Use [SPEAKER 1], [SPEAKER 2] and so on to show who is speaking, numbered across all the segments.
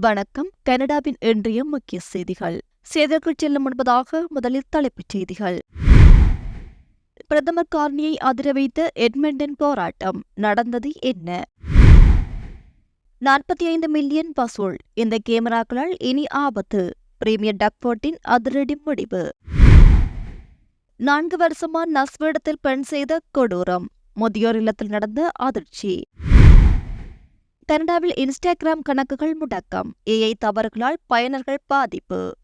[SPEAKER 1] வணக்கம். கனடாவின் இன்றைய முக்கிய செய்திகள். செய்திகள் செல்லும் முன்பதாக முதலில் தலைப்புச் செய்திகள். பிரதமர் கார்னியை அதிர வைத்த எட்மண்டன் போராட்டம். நடந்தது என்ன? நாற்பத்தி ஐந்து மில்லியன் வசூல். இந்த கேமராக்களால் இனி ஆபத்து. பிரீமியர் டக்போர்ட்டின் அதிரடி முடிவு. நான்கு வருஷமா நஸ்வேடத்தில் பெண் செய்த கொடூரம். முதியோர் இல்லத்தில் நடந்த அதிர்ச்சி. கனடாவில் இன்ஸ்டாகிராம் கணக்குகள் முடக்கம். ஏஐ தவறுகளால் பயனர்கள் பாதிப்பு.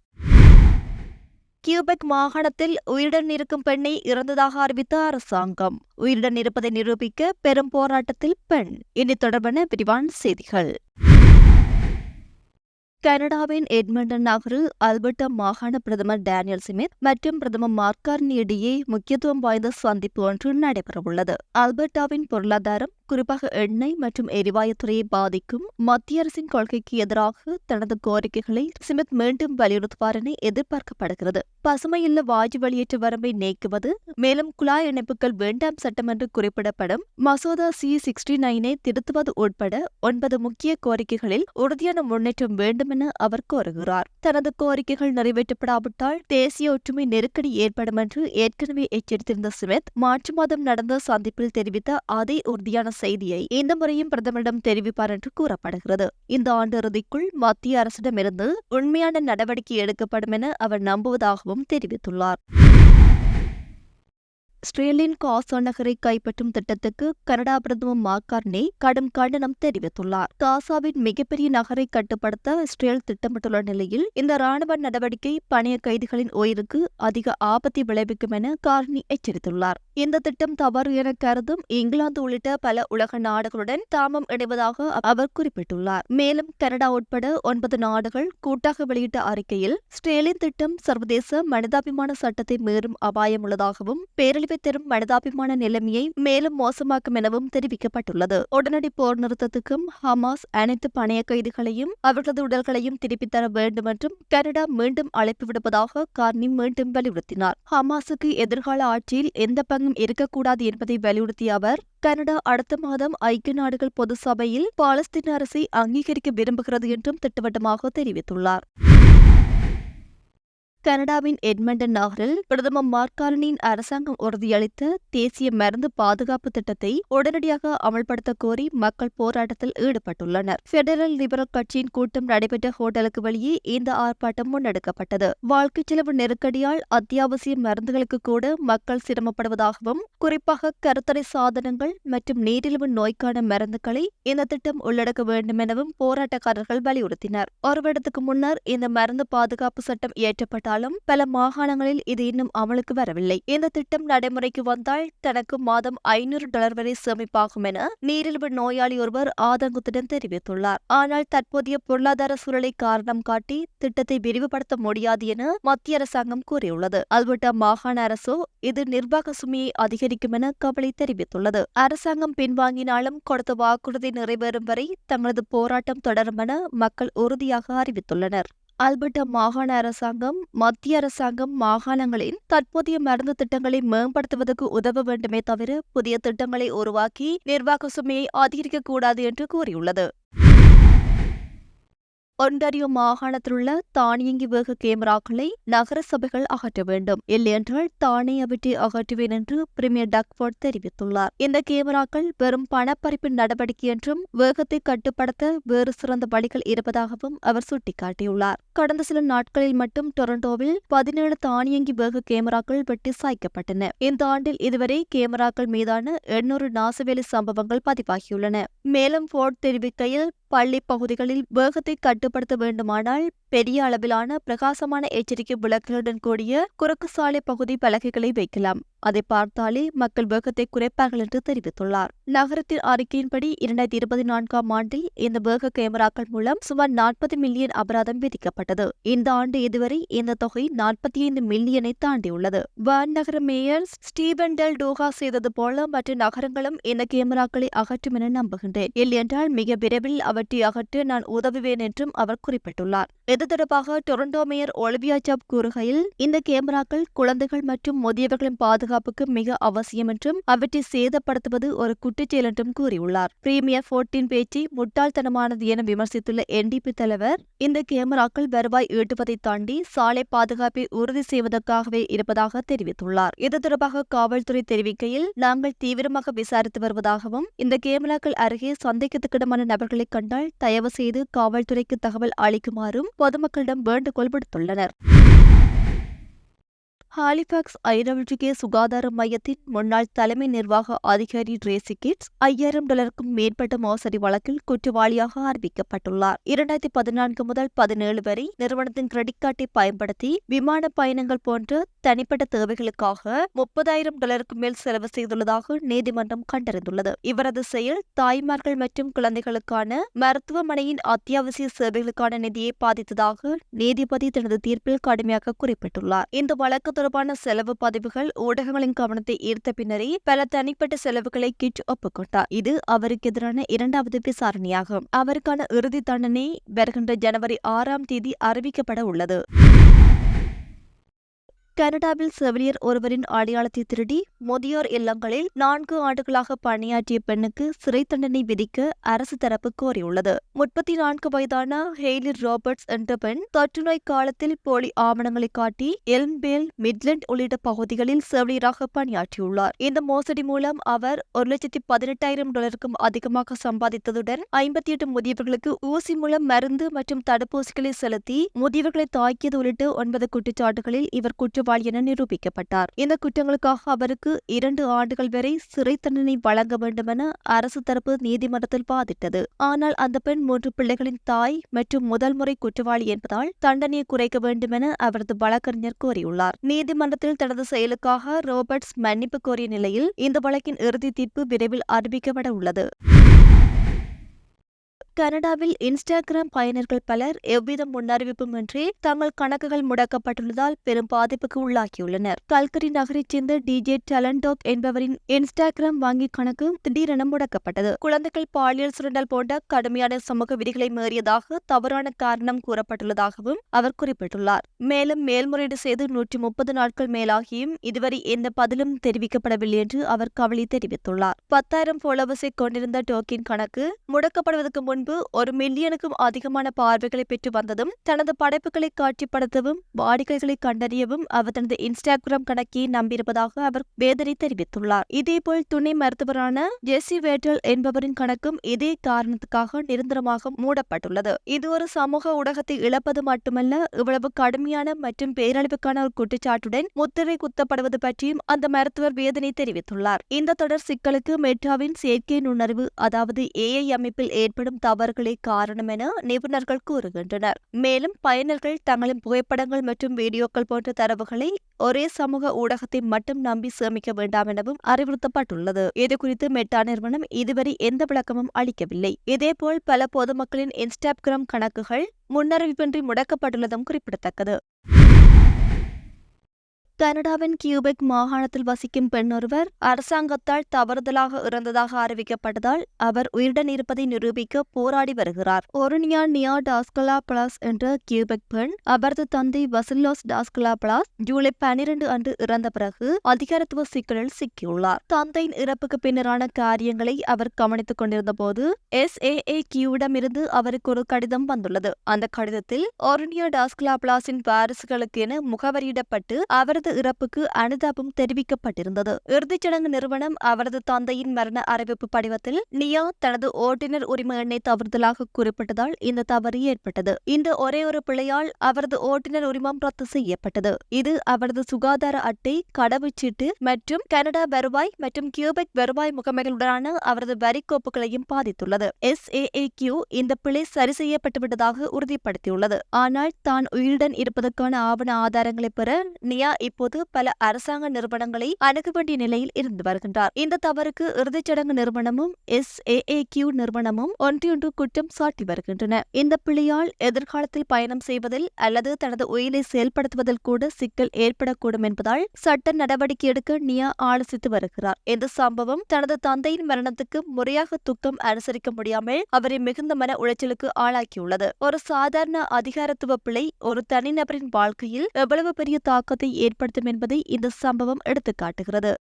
[SPEAKER 1] கியூபெக் மாகாணத்தில் உயிருடன் இருக்கும் பெண்ணை இறந்ததாக அறிவித்த அரசாங்கம். உயிருடன் இருப்பதை நிரூபிக்க பெரும் போராட்டத்தில் பெண். இனி தொடர்பான விரிவான செய்திகள். கனடாவின் எட்மண்டன் நகரில் அல்பர்டா மாகாண பிரதமர் டேனியல் சிமித் மற்றும் பிரதமர் மார்கார்னி இடையே முக்கியத்துவம் வாய்ந்த சந்திப்பு ஒன்று நடைபெறவுள்ளது. அல்பர்டாவின் பொருளாதாரம் குறிப்பாக எண்ணெய் மற்றும் எரிவாயுத்துறையை பாதிக்கும் மத்திய அரசின் கொள்கைக்கு எதிராக தனது கோரிக்கைகளை சிமித் மீண்டும் வலியுறுத்துவார் என எதிர்பார்க்கப்படுகிறது. பசுமையில்ல வாயு வெளியேற்ற வரம்பை நீக்குவது மேலும் குழாய் இணைப்புகள் வேண்டாம் சட்டம் என்று குறிப்பிடப்படும் மசோதா சி சிக்ஸ்டி நைனை திருத்துவது உட்பட ஒன்பது முக்கிய கோரிக்கைகளில் உறுதியான முன்னேற்றம் வேண்டும் என அவர் கோருகிறார். தனது கோரிக்கைகள் நிறைவேற்றப்படாவிட்டால் தேசிய ஒற்றுமை நெருக்கடி ஏற்படும் என்று ஏற்கனவே எச்சரித்திருந்த சிமித் மார்ச் மாதம் நடந்த சந்திப்பில் தெரிவித்த அதே உறுதியான செய்தியை இந்த முறையும் பிரதமரிடம் தெரிவிப்பார் என்று கூறப்படுகிறது. இந்த ஆண்டு இறுதிக்குள் மத்திய அரசிடமிருந்து உண்மையான நடவடிக்கை எடுக்கப்படும் என அவர் நம்புவதாகவும் தெரிவித்துள்ளார். ஸ்ரேலின் காசா நகரை கைப்பற்றும் திட்டத்துக்கு கனடா பிரதமர் மாக்கார்னே கடும் கண்டனம் தெரிவித்துள்ளார். காசாவின் மிகப்பெரிய நகரை கட்டுப்படுத்த இஸ்ரேல் திட்டமிட்டுள்ள நிலையில் இந்த ராணுவ நடவடிக்கை பணைய கைதிகளின் உயிருக்கு அதிக ஆபத்தை விளைவிக்கும் என கார்னி எச்சரித்துள்ளார். இந்த திட்டம் தவறு என கருதும் இங்கிலாந்து உள்ளிட்ட பல உலக நாடுகளுடன் தாமம் இணைவதாக அவர் குறிப்பிட்டுள்ளார். மேலும் கனடா உட்பட ஒன்பது நாடுகள் கூட்டாக வெளியிட்ட அறிக்கையில் ஸ்ரேலின் திட்டம் சர்வதேச மனிதாபிமான சட்டத்தை மீறும் அபாயம் உள்ளதாகவும் பேரழிவை தரும் மனிதாபிமான நிலைமையை மேலும் மோசமாக்கும் எனவும் தெரிவிக்கப்பட்டுள்ளது. உடனடி போர் நிறுத்தத்துக்கும் ஹமாஸ் அனைத்து பணைய கைதிகளையும் அவர்களது உடல்களையும் திருப்பித் தர வேண்டும் என்றும் கனடா மீண்டும் அழைப்பு விடுப்பதாக கார்னி மீண்டும் வலியுறுத்தினார். ஹமாஸுக்கு எதிர்கால ஆட்சியில் எந்த பங்கும் இருக்கக்கூடாது என்பதை வலியுறுத்திய அவர் கனடா அடுத்த மாதம் ஐக்கிய நாடுகள் பொது சபையில் பாலஸ்தீன அரசை அங்கீகரிக்க விரும்புகிறது என்றும் திட்டவட்டமாக தெரிவித்துள்ளார். கனடாவின் எட்மண்டன் நகரில் பிரதமர் மார்காரனின் அரசாங்கம் உறுதியளித்த தேசிய மருந்து பாதுகாப்பு திட்டத்தை உடனடியாக அமல்படுத்த கோரி மக்கள் போராட்டத்தில் ஈடுபட்டுள்ளனர். பெடரல் லிபரல் கட்சியின் கூட்டம் நடைபெற்ற ஹோட்டலுக்கு வெளியே இந்த ஆர்ப்பாட்டம் முன்னெடுக்கப்பட்டது. வாழ்க்கை செலவு நெருக்கடியால் அத்தியாவசிய மருந்துகளுக்கு கூட மக்கள் சிரமப்படுவதாகவும் குறிப்பாக கருத்தடை சாதனங்கள் மற்றும் நீரிழிவு நோய்க்கான மருந்துகளை இந்த திட்டம் உள்ளடக்க வேண்டும் எனவும் போராட்டக்காரர்கள் வலியுறுத்தினர். ஒரு வருடத்துக்கு முன்னர் இந்த மருந்து பாதுகாப்பு சட்டம் இயற்றப்பட்டால் இருந்தாலும் பல மாகாணங்களில் இது இன்னும் அமலுக்கு வரவில்லை. இந்த திட்டம் நடைமுறைக்கு வந்தால் தனக்கு மாதம் ஐநூறு டாலர் வரை சேமிப்பாகும் என நீரிழிவு நோயாளி ஒருவர் ஆதங்கத்துடன் தெரிவித்துள்ளார். ஆனால் தற்போதைய பொருளாதார சூழலை காரணம் காட்டி திட்டத்தை விரிவுபடுத்த முடியாது என மத்திய அரசாங்கம் கூறியுள்ளது. அல்பர்டா மாகாண அரசோ இது நிர்வாக சுமையை அதிகரிக்கும் என கவலை தெரிவித்துள்ளது. அரசாங்கம் பின்வாங்கினாலும் கொடுத்த வாக்குறுதி நிறைவேறும் வரை தங்களது போராட்டம் தொடரும் என மக்கள் உறுதியாக அறிவித்துள்ளனர். அல்பர்டா மாகாண அரசாங்கம் மத்திய அரசாங்கம் மாகாணங்களின் தற்போதைய மருந்து திட்டங்களை மேம்படுத்துவதற்கு உதவ வேண்டுமே தவிர புதிய திட்டங்களை உருவாக்கி நிர்வாக சுமையை அதிகரிக்கக்கூடாது என்று கூறியுள்ளது. ஒன்டாரியோ மாகாணத்திலுள்ள தானியங்கி வேக கேமராக்களை நகர சபைகள் அகற்ற வேண்டும். இல்லையென்றால் தானே அவற்றை அகற்றுவேன் என்று பிரிமியர் டக்ஃபோர்ட் தெரிவித்துள்ளார். இந்த கேமராக்கள் வெறும் பணப்பறிப்பின் நடவடிக்கை என்றும் வேகத்தை கட்டுப்படுத்த வேறு சிறந்த வழிகள் இருப்பதாகவும் அவர் சுட்டிக்காட்டியுள்ளார். கடந்த சில நாட்களில் மட்டும் டொரண்டோவில் பதினேழு தானியங்கி வேக கேமராக்கள் வெட்டி சாய்க்கப்பட்டன. இந்த ஆண்டில் இதுவரை கேமராக்கள் மீதான எண்ணூறு நாசவேலி சம்பவங்கள் பதிவாகியுள்ளன. மேலும் ஃபோர்ட் தெரிவிக்கையில் பள்ளி பகுதிகளில் வேகத்தை கட்டுப்படுத்த வேண்டுமானால் பெரிய அளவிலான பிரகாசமான எச்சரிக்கை விளக்குகளுடன் கூடிய குறுக்கு சாலை பகுதி பலகைகளை வைக்கலாம். அதை பார்த்தாலே மக்கள் வேகத்தை குறைப்பார்கள் என்று தெரிவித்துள்ளார். நகரத்தின் அறிக்கையின்படி இரண்டாயிரத்தி இருபத்தி நான்காம் ஆண்டில் இந்த வேக கேமராக்கள் மூலம் சுமார் நாற்பது மில்லியன் அபராதம் விதிக்கப்பட்டது. இந்த ஆண்டு இதுவரை இந்த தொகை நாற்பத்தி ஐந்து மில்லியனை தாண்டியுள்ளது. வான் நகர மேயர் ஸ்டீவன் டெல் டோகா செய்தது போல மற்ற நகரங்களும் இந்த கேமராக்களை அகற்றும் என நம்புகின்றேன். இல்லையென்றால் மிக விரைவில் அவற்றை அகற்ற நான் உதவுவேன் என்றும் அவர் குறிப்பிட்டுள்ளார். இது தொடர்பாக டொரண்டோ மேயர் ஒலிவியா ஜாப் கூறுகையில் இந்த கேமராக்கள் குழந்தைகள் மற்றும் முதியவர்களின் பாதுகாப்புக்கு மிக அவசியம் என்றும் அவற்றை சேதப்படுத்துவது ஒரு குற்றச்செயல் என்றும் கூறியுள்ளார். பிரீமியர் போர்ட்டின் பேச்சை முட்டாள்தனமானது என விமர்சித்துள்ள என்டிபி தலைவர் இந்த கேமராக்கள் வருவாய் ஈட்டுவதை தாண்டி சாலை பாதுகாப்பை உறுதி செய்வதற்காகவே இருப்பதாக தெரிவித்துள்ளார். இது தொடர்பாக காவல்துறை தெரிவிக்கையில் நாங்கள் தீவிரமாக விசாரித்து வருவதாகவும் இந்த கேமராக்கள் அருகே சந்தேகத்துக்கிடமான நபர்களை கண்டால் தயவு செய்து காவல்துறைக்கு தகவல் அளிக்குமாறும் பொதுமக்களிடம் வேண்டுகோள் விடுத்துள்ளனர். ஹாலிபாக்ஸ் ஐடபிள்யூகே சுகாதார மையத்தின் முன்னாள் தலைமை நிர்வாக அதிகாரி ரேசி கிட்ஸ் ஐயாயிரம் டாலருக்கும் மேற்பட்ட மோசடி வழக்கில் குற்றவாளியாக அறிவிக்கப்பட்டுள்ளார். இரண்டாயிரத்தி பதினான்கு முதல் பதினேழு வரை நிறுவனத்தின் கிரெடிட் கார்டை பயன்படுத்தி விமான பயணங்கள் போன்ற தனிப்பட்ட தேவைகளுக்காக முப்பதாயிரம் டாலருக்கு மேல் செலவு செய்துள்ளதாக நீதிமன்றம் கண்டறிந்துள்ளது. இவரது செயல் தாய்மார்கள் மற்றும் குழந்தைகளுக்கான மருத்துவமனையின் அத்தியாவசிய சேவைகளுக்கான நிதியை பாதித்ததாக நீதிபதி தனது தீர்ப்பில் கடுமையாக குறிப்பிட்டுள்ளார். இந்த வழக்கு தொடர்பான செலவு பதிவுகள் ஊடகங்களின் கவனத்தை ஈர்த்த பின்னரே பல தனிப்பட்ட செலவுகளை கிட் ஒப்புக்கொண்டார் இது அவருக்கு எதிரான இரண்டாவது விசாரணையாகும். அவருக்கான இறுதி தண்டனை வருகின்ற ஜனவரி ஆறாம் தேதி அறிவிக்கப்பட உள்ளது. கனடாவில் செவிலியர் ஒருவரின் அடையாளத்தை திருடி முதியோர் இல்லங்களில் நான்கு ஆண்டுகளாக பணியாற்றிய பெண்ணுக்கு சிறை தண்டனை விதிக்க அரசு தரப்பு கோரியுள்ளது. முப்பத்தி நான்கு வயதான ஹெய்லி ராபர்ட்ஸ் என்ற பெண் தொற்றுநோய் காலத்தில் போலி ஆவணங்களை காட்டி எல்ம்பேல் மிட்லண்ட் உள்ளிட்ட பகுதிகளில் செவிலியராக பணியாற்றியுள்ளார். இந்த மோசடி மூலம் அவர் ஒரு லட்சத்தி பதினெட்டாயிரம் டாலருக்கும் அதிகமாக சம்பாதித்ததுடன் ஐம்பத்தி எட்டு முதியவர்களுக்கு ஊசி மூலம் மருந்து மற்றும் தடுப்பூசிகளை செலுத்தி முதியவர்களை தாக்கியது உள்ளிட்ட ஒன்பது குற்றச்சாட்டுகளில் இவர் குற்றம் குற்றவாளி என நிரூபிக்கப்பட்டார். இந்த குற்றங்களுக்காக அவருக்கு இரண்டு ஆண்டுகள் வரை சிறை தண்டனை வழங்க வேண்டும் என அரசு தரப்பு நீதிமன்றத்தில் வாதிட்டது. ஆனால் அந்த பெண் மூன்று பிள்ளைகளின் தாய் மற்றும் முதல் முறை குற்றவாளி என்பதால் தண்டனையை குறைக்க வேண்டும் என அவரது வழக்கறிஞர் கோரியுள்ளார் நீதிமன்றத்தில் தனது செயலுக்காக ரோபர்ட்ஸ் மன்னிப்பு கோரிய நிலையில் இந்த வழக்கின் இறுதி தீர்ப்பு விரைவில் அறிவிக்கப்பட உள்ளது. கனடாவில் இன்ஸ்டாகிராம் பயனர்கள் பலர் எவ்வித முன்னறிவிப்புமின்றி தங்கள் கணக்குகள் முடக்கப்பட்டுள்ளதால் பெரும் பாதிப்புக்கு உள்ளாகியுள்ளனர். கல்கரி நகரைச் சேர்ந்த டிஜே டலன்டாக் என்பவரின் இன்ஸ்டாகிராம் வங்கி கணக்கு திடீரென முடக்கப்பட்டது. குழந்தைகள் பாலியல் சுரண்டல் போன்ற கடுமையான சமூக விதிகளை மீறியதாக தவறான காரணம் கூறப்பட்டுள்ளதாகவும் அவர் குறிப்பிட்டுள்ளார். மேலும் மேல்முறையீடு செய்து நூற்றி முப்பது நாட்கள் மேலாகியும் இதுவரை எந்த பதிலும் தெரிவிக்கப்படவில்லை என்று அவர் கவலை தெரிவித்துள்ளார். பத்தாயிரம் ஃபாலோவர்ஸை கொண்டிருந்த டோக்கின் கணக்கு முடக்கப்படுவதற்கு முன்பு ஒரு மில்லியனுக்கும் அதிகமான பார்வைகளை பெற்று வந்ததும் தனது படைப்புகளை காட்சிப்படுத்தவும் வாடிக்கைகளை கண்டறியவும் அவர் தனது இன்ஸ்டாகிராம் கணக்கை நம்பியிருப்பதாக அவர் வேதனை தெரிவித்துள்ளார். இதேபோல் துணை மருத்துவரான ஜெஸ்ஸி வேட்டல் என்பவரின் கணக்கும் இதே காரணத்துக்காக நிரந்தரமாக மூடப்பட்டுள்ளது. இது ஒரு சமூக ஊடகத்தை இழப்பது மட்டுமல்ல இவ்வளவு கடுமையான மற்றும் பேரழிவுக்கான ஒரு குற்றச்சாட்டுடன் முத்திரை குத்தப்படுவது பற்றியும் அந்த மருத்துவர் வேதனை தெரிவித்துள்ளார். இந்த தொடர் சிக்கலுக்கு மெட்ராவின் செயற்கை நுண்ணறிவு அதாவது ஏஐ அமைப்பில் ஏற்படும் தவறுகளே காரணம் என நிபுணர்கள் கூறுகின்றனர். மேலும் பயனர்கள் தங்களின் புகைப்படங்கள் மற்றும் வீடியோக்கள் போன்ற தரவுகளை ஒரே சமூக ஊடகத்தை மட்டும் நம்பி சேமிக்க வேண்டாம் எனவும் அறிவுறுத்தப்பட்டுள்ளது. இதுகுறித்து மெட்டா நிறுவனம் இதுவரை எந்த விளக்கமும் அளிக்கவில்லை. இதேபோல் பல பொதுமக்களின் இன்ஸ்டாகிராம் கணக்குகள் முன்னறிவிப்பின்றி முடக்கப்பட்டுள்ளதும் குறிப்பிடத்தக்கது. கனடாவின் கியூபெக் மாகாணத்தில் வசிக்கும் பெண் ஒருவர் அரசாங்கத்தால் தவறுதலாக இறந்ததாக அறிவிக்கப்பட்டதால் அவர் உயிருடன் இருப்பதை நிரூபிக்க போராடி வருகிறார். ஒருனியா நியா டாஸ்கலா பிளாஸ் என்ற கியூபெக் பெண் அவரது தந்தை வசில்லோஸ் டாஸ்கலா பிளாஸ் ஜூலை பனிரெண்டு அன்று இறந்த பிறகு அதிகாரத்துவ சிக்கலில் சிக்கியுள்ளார். தந்தையின் இறப்புக்கு பின்னரான காரியங்களை அவர் கவனித்துக் கொண்டிருந்த போது எஸ் ஏ ஏ கியூவிடமிருந்து அவருக்கு ஒரு கடிதம் வந்துள்ளது. அந்த கடிதத்தில் ஒருனியா டாஸ்கலா பிளாஸின் வாரிசுகளுக்கு என முகவரியிடப்பட்டு அவரது அவரது இறப்புக்கு அனுதாபம் தெரிவிக்கப்பட்டிருந்தது. இறுதிச்சடங்கு நிறுவனம் அவரது தந்தையின் மரண அறிவிப்பு படிவத்தில் நியா தனது ஓட்டுநர் உரிமை எண்ணை தவறுதலாக குறிப்பிட்டதால் இந்த தவறு ஏற்பட்டது. இந்த ஒரே ஒரு பிழையால் அவரது ஓட்டுநர் உரிமம் ரத்து செய்யப்பட்டது. இது அவரது சுகாதார அட்டை கடவுச்சீட்டு மற்றும் கனடா வருவாய் மற்றும் கியூபெக் வருவாய் முகமைகளுடனான அவரது வரி கோப்புகளையும் பாதித்துள்ளது. எஸ் ஏ கியூ இந்த பிழை சரி செய்யப்பட்டுவிட்டதாக உறுதிப்படுத்தியுள்ளது. ஆனால் தான் உயிருடன் இருப்பதற்கான ஆவண ஆதாரங்களை பெற நியா இப்போது பல அரசாங்க நிறுவனங்களை அணுக வேண்டிய நிலையில் இருந்து வருகின்றார். இந்த தவறுக்கு இறுதிச்சடங்கு நிறுவனமும் எஸ் ஏ கியூ நிறுவனமும் ஒன்றையொன்று குற்றம் சாட்டி வருகின்றன. இந்த பிள்ளையால் எதிர்காலத்தில் பயணம் செய்வதில் அல்லது தனது உயிரை செயல்படுத்துவதில் கூட சிக்கல் ஏற்படக்கூடும் என்பதால் சட்ட நடவடிக்கை எடுக்க நியா ஆலோசித்து வருகிறார். இந்த சம்பவம் தனது தந்தையின் மரணத்துக்கு முறையாக துக்கம் அனுசரிக்க முடியாமல் அவரை மிகுந்த மன உளைச்சலுக்கு ஆளாக்கியுள்ளது. ஒரு சாதாரண அதிகாரத்துவ பிள்ளை ஒரு தனிநபரின் வாழ்க்கையில் எவ்வளவு பெரிய தாக்கத்தை ஏற்படுத்தும் என்பதை இந்த சம்பவம் எடுத்துக்காட்டுகிறது.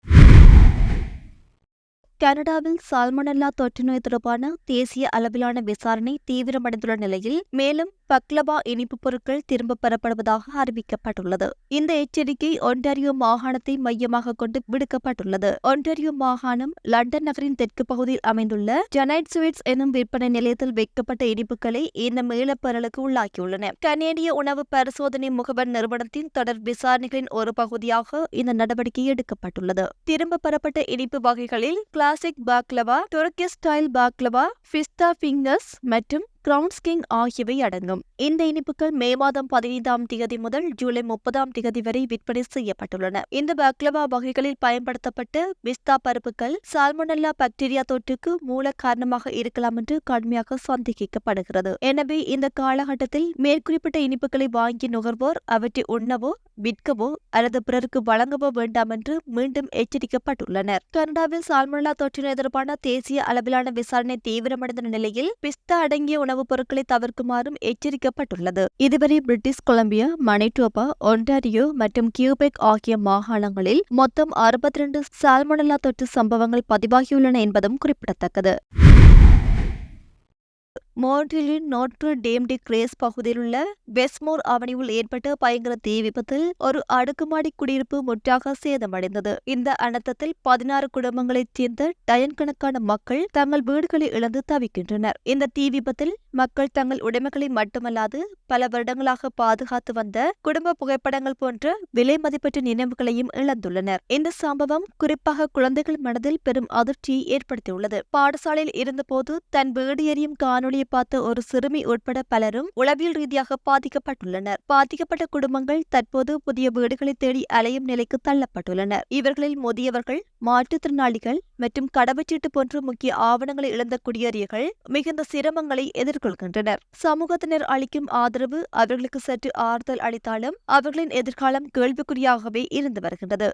[SPEAKER 1] கனடாவில் சால்மனல்லா தொற்றுநோய் தொடர்பான தேசிய அளவிலான விசாரணை தீவிரமடைந்துள்ள நிலையில் மேலும் பக்லபா இனிப்புப் பொருட்கள் திரும்பப் பெறப்படுவதாக அறிவிக்கப்பட்டுள்ளது. இந்த எச்சரிக்கை ஒன்டாரியோ மாகாணத்தை மையமாக கொண்டு விடுக்கப்பட்டுள்ளது. ஒன்டாரியோ மாகாணம் லண்டன் நகரின் தெற்கு பகுதியில் அமைந்துள்ள ஜனைட் ஸ்வீட்ஸ் எனும் விற்பனை நிலையத்தில் வைக்கப்பட்ட இனிப்புகளை இந்த மீளப்பெறலுக்கு உள்ளாக்கியுள்ளன. கனேடிய உணவு பரிசோதனை முகவர் நிறுவனத்தின் தொடர் விசாரணைகளின் ஒரு பகுதியாக இந்த நடவடிக்கை எடுக்கப்பட்டுள்ளது. திரும்பப் பெறப்பட்ட இனிப்பு வகைகளில் கிளாசிக் பாக்லவா துருக்கி ஸ்டைல் பாக்லவா பிஸ்தா ஃபிங்கர்ஸ் மற்றும் கிரவுன்ஸ் கிங் ஆகியவை அடங்கும். இந்த இனிப்புகள் மே மாதம் பதினைந்தாம் திகதி முதல் ஜூலை முப்பதாம் திகதி வரை விற்பனை செய்யப்பட்டுள்ளன. இந்த பக்லவா வகைகளில் பயன்படுத்தப்பட்ட பிஸ்தா பருப்புகள் சால்மோனல்லா பாக்டீரியா தொற்றுக்கு மூல காரணமாக இருக்கலாம் என்று கடுமையாக சந்தேகிக்கப்படுகிறது. எனவே இந்த காலகட்டத்தில் மேற்குறிப்பிட்ட இனிப்புகளை வாங்கி நுகர்வோர் அவற்றை உண்ணவோ விற்கவோ அல்லது பிறருக்கு வழங்கவோ வேண்டாம் என்று மீண்டும் எச்சரிக்கப்பட்டுள்ளனர். கனடாவில் சால்மோனல்லா தொற்றின் எதிர்ப்பான தேசிய அளவிலான விசாரணை தீவிரமடைந்த நிலையில் பிஸ்தா அடங்கிய உணவுப் பொருட்களை தவிர்க்குமாறும் எச்சரிக்கப்பட்டுள்ளது. இதுவரை பிரிட்டிஷ் கொலம்பியா மணிட்டோபா ஒன்டாரியோ மற்றும் கியூபெக் ஆகிய மாகாணங்களில் மொத்தம் அறுபத்தி ரெண்டு சால்மோனல்லா தொற்று சம்பவங்கள் பதிவாகியுள்ளன என்பதும் குறிப்பிடத்தக்கது. மார்டிலின் நோட்ரு டேம் டி கிரேஸ் பகுதியில் உள்ள வெஸ்மோர் அவனியில் ஏற்பட்ட பயங்கர தீ விபத்தில் ஒரு அடுக்குமாடி குடியிருப்பு முற்றாக சேதமடைந்தது. இந்த அனர்த்தத்தில் பதினாறு குடும்பங்களைச் சேர்ந்த டயன் கணக்கான மக்கள் தங்கள் வீடுகளை இழந்து தவிக்கின்றனர். இந்த தீ விபத்தில் மக்கள் தங்கள் உடைமைகளை மட்டுமல்லாது பல வருடங்களாக பாதுகாத்து வந்த குடும்ப புகைப்படங்கள் போன்ற விலை மதிப்பற்ற நினைவுகளையும் இழந்துள்ளனர். இந்த சம்பவம் குறிப்பாக குழந்தைகள் மனதில் பெரும் அதிர்ச்சியை ஏற்படுத்தியுள்ளது. பாடசாலையில் இருந்தபோது தன் வீடு எரியும் காணொலியை பார்த்த ஒரு சிறுமி உட்பட பலரும் உளவியல் ரீதியாக பாதிக்கப்பட்டுள்ளனர். பாதிக்கப்பட்ட குடும்பங்கள் தற்போது புதிய வீடுகளை தேடி அலையும் நிலைக்கு தள்ளப்பட்டுள்ளனர். இவர்களில் முதியவர்கள் மாற்றுத்திறனாளிகள் மற்றும் கடவுச்சீட்டு போன்ற முக்கிய ஆவணங்களை இழந்த குடியேறியர்கள் மிகுந்த சிரமங்களை எதிர்கொள்கின்றனர். சமூகத்தினர் அளிக்கும் ஆதரவு அவர்களுக்கு சற்று ஆறுதல் அளித்தாலும் அவர்களின் எதிர்காலம் கேள்விக்குறியாகவே இருந்து வருகின்றது.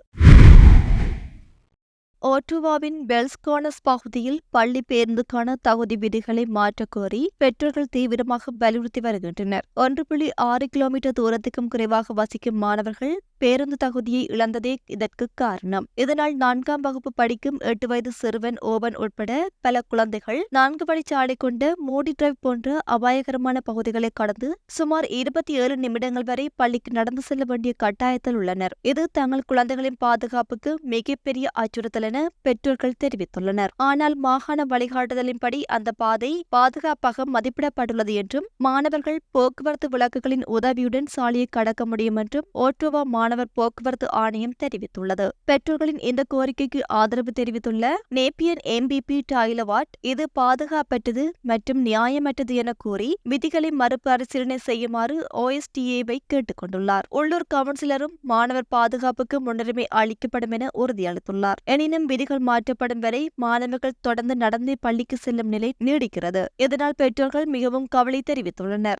[SPEAKER 1] ஓட்டுவாவின் பெல்ஸ்கானஸ் பகுதியில் பள்ளி பேருந்துக்கான தகுதி விதிகளை மாற்றக்கோரி பெற்றோர்கள் தீவிரமாக வலியுறுத்தி வருகின்றனர். ஒன்று புள்ளி ஆறு கிலோமீட்டர் தூரத்துக்கும் குறைவாக வசிக்கும் மாணவர்கள் பேருந்து தகுதியை இழந்ததே இதற்கு காரணம். இதனால் நான்காம் வகுப்பு படிக்கும் எட்டு வயது சிறுவன் ஓவன் உட்பட பல குழந்தைகள் நான்கு வழிச்சாலை கொண்ட மோடி டிரைவ் போன்ற அபாயகரமான பகுதிகளை கடந்து சுமார் இருபத்தி ஏழு நிமிடங்கள் வரை பள்ளிக்கு நடந்து செல்ல வேண்டிய கட்டாயத்தில் உள்ளனர். இது தங்கள் குழந்தைகளின் பாதுகாப்புக்கு மிகப்பெரிய அச்சுறுத்தல் என பெற்றோர்கள் தெரிவித்துள்ளனர். ஆனால் மாகாண வழிகாட்டுதலின்படி அந்த பாதை பாதுகாப்பாக மதிப்பிடப்பட்டுள்ளது என்றும் மாணவர்கள் போக்குவரத்து விளக்குகளின் உதவியுடன் சாலையை கடக்க முடியும் என்றும் ஓட்டோவா மாணவர் போக்குவரத்து ஆணையம் தெரிவித்துள்ளது. பெற்றோர்களின் இந்த கோரிக்கைக்கு ஆதரவு தெரிவித்துள்ள நேப்பியன் எம்பிபி டாய்லவாட் இது பாதுகாப்பற்றது மற்றும் நியாயமற்றது என கூறி விதிகளை மறுபரிசீலனை செய்யுமாறு ஓஎஸ்டிஏவை கேட்டுக் கொண்டுள்ளார். உள்ளூர் கவுன்சிலரும் மாணவர் பாதுகாப்புக்கு முன்னுரிமை அளிக்கப்படும் என உறுதியளித்துள்ளார். எனினும் விதிகள் மாற்றப்படும் வரை மாணவர்கள் தொடர்ந்து நடந்தே பள்ளிக்கு செல்லும் நிலை நீடிக்கிறது. இதனால் பெற்றோர்கள் மிகவும் கவலை தெரிவித்துள்ளனர்.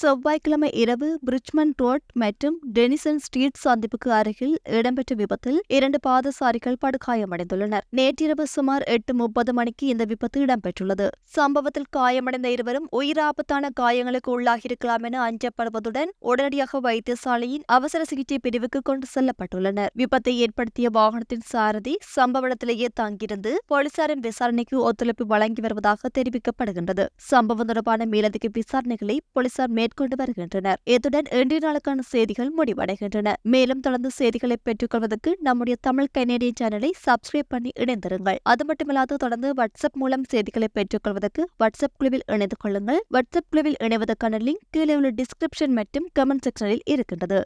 [SPEAKER 1] செவ்வாய்க்கிழமை இரவு பிரிட்ஜ்மன் ரோட் மற்றும் டெனிசன் ஸ்ட்ரீட் சந்திப்புக்கு அருகில் இடம்பெற்ற விபத்தில் இரண்டு பாதசாரிகள் படுகாயமடைந்துள்ளனர். நேற்றிரவு சுமார் எட்டு முப்பது மணிக்கு இந்த விபத்து இடம்பெற்றுள்ளது. சம்பவத்தில் காயமடைந்த இருவரும் உயிராபத்தான காயங்களுக்கு உள்ளாகியிருக்கலாம் என அஞ்சப்படுவதுடன் உடனடியாக வைத்தியசாலையின் அவசர சிகிச்சை பிரிவுக்கு கொண்டு செல்லப்பட்டுள்ளனர். விபத்தை ஏற்படுத்திய வாகனத்தின் சாரதி சம்பவ இடத்திலேயே தங்கியிருந்து போலீசாரின் விசாரணைக்கு ஒத்துழைப்பு வழங்கி வருவதாக தெரிவிக்கப்படுகின்றது. சம்பவம் தொடர்பான மேலதிக விசாரணைகளை போலீசார் மேற்கொண்டு வருகின்றனர். இத்துடன் இன்றைய நாளுக்கான செய்திகள் முடிவடைகின்றன. மேலும் தொடர்ந்து செய்திகளை பெற்றுக்கொள்வதற்கு நம்முடைய தமிழ் கனேடிய சேனலை சப்ஸ்கிரைப் பண்ணி இணைந்திருங்கள். அது மட்டுமில்லாது தொடர்ந்து வாட்ஸ்அப் மூலம் செய்திகளை பெற்றுக்கொள்வதற்கு வாட்ஸ்அப் குழுவில் இணைந்து கொள்ளுங்கள். வாட்ஸ்அப் குழுவில் இணைவதற்கான லிங்க் கீழே உள்ள டிஸ்கிரிப்ஷன் மற்றும் கமெண்ட் செக்ஷனில் இருக்கின்றது.